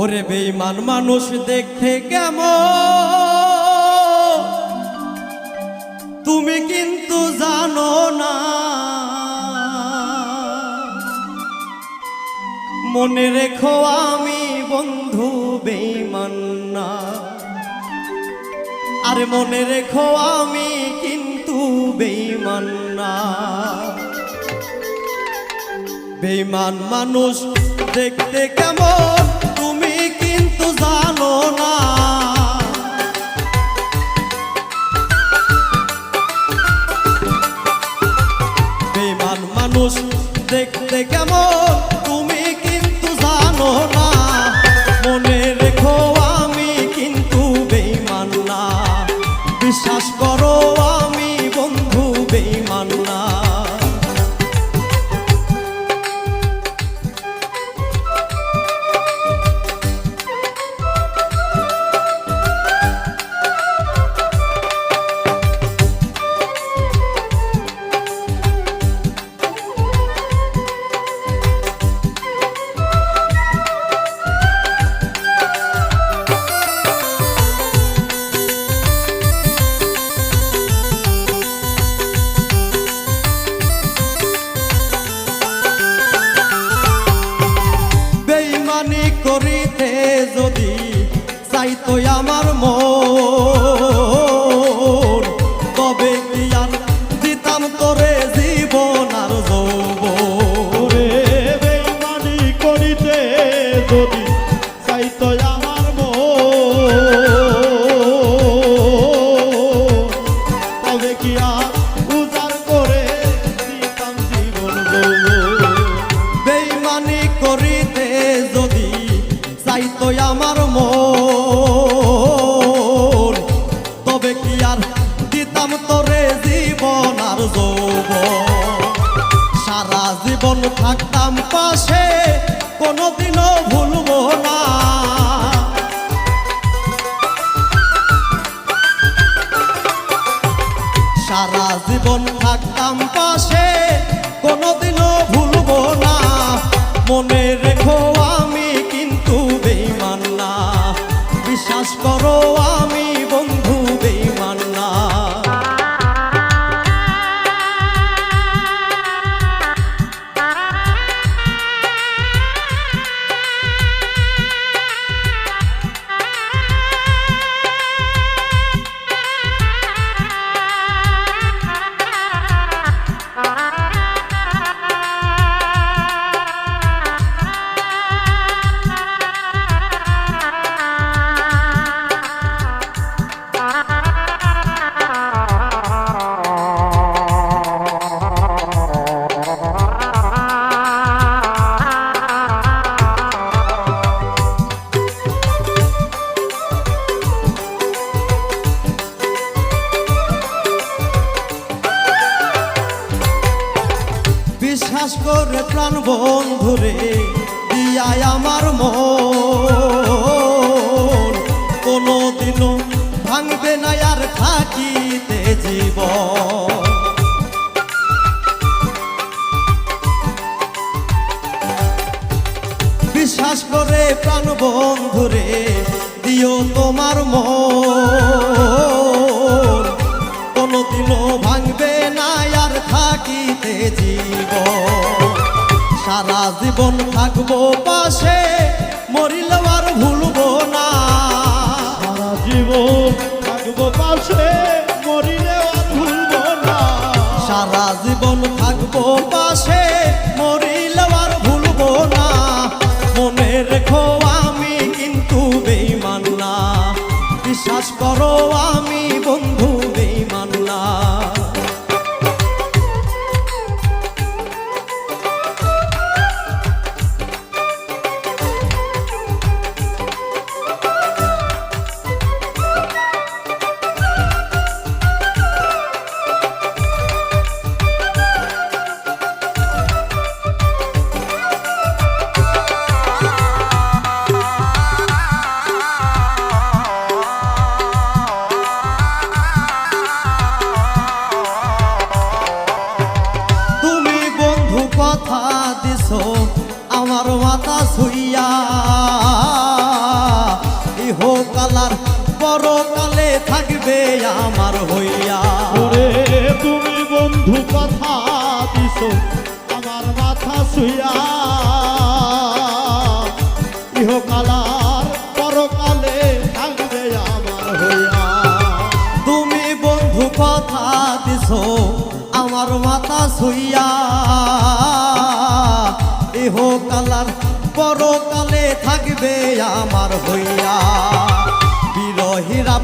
ওরে বেইমান মানুষ দেখতে কেমন? তুমি কিন্তু জানো না। মনে রেখো আমি বন্ধু বেইমান না। আরে মনে রেখো আমি কিন্তু বেইমান না। বেইমান মানুষ দেখতে কেমন? না। বেইমান মানুষ দেখতে কেমন, তুমি কিন্তু জানো না। মনে রেখো আমি কিন্তু বেইমান না। বিশ্বাস তোরে জীবন আর যৌবন। সারা জীবন থাকতাম পাশে, কোনোদিনও ভুলবো না। সারা জীবন থাকতাম পাশে, কোনোদিনও ভুলবো না। মনে রেখো আমি কিন্তু বেইমান না। বিশ্বাস করো আমি বিশ্বাস করে প্রাণ বন্ধুরে দিয়াই আমার মন। কোনোদিনও ভাঙবে না আর থাকিতে সারা জীবন থাকব পাশে, মরিলেও আর ভুলবো না। সারা জীবন থাকব পাশে মরিলে আর ভুলবো না। সারা জীবন থাকব পাশে, মরিলেও আর ভুলবো না। মনে রেখো আমি কিন্তু বেইমান না। বিশ্বাস করো আমি থাকবে আমার হইয়া। ওরে তুমি বন্ধু কথা দিছ আমার মাথা শুইয়া। ইহকালার পরকালে থাকবে আমার হইয়া। তুমি বন্ধু কথা দিছ আমার মাথা শুইয়া। ইহ কালার পরকালে থাকবে আমার হইয়া।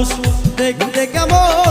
মানুষ দেখতে কেমন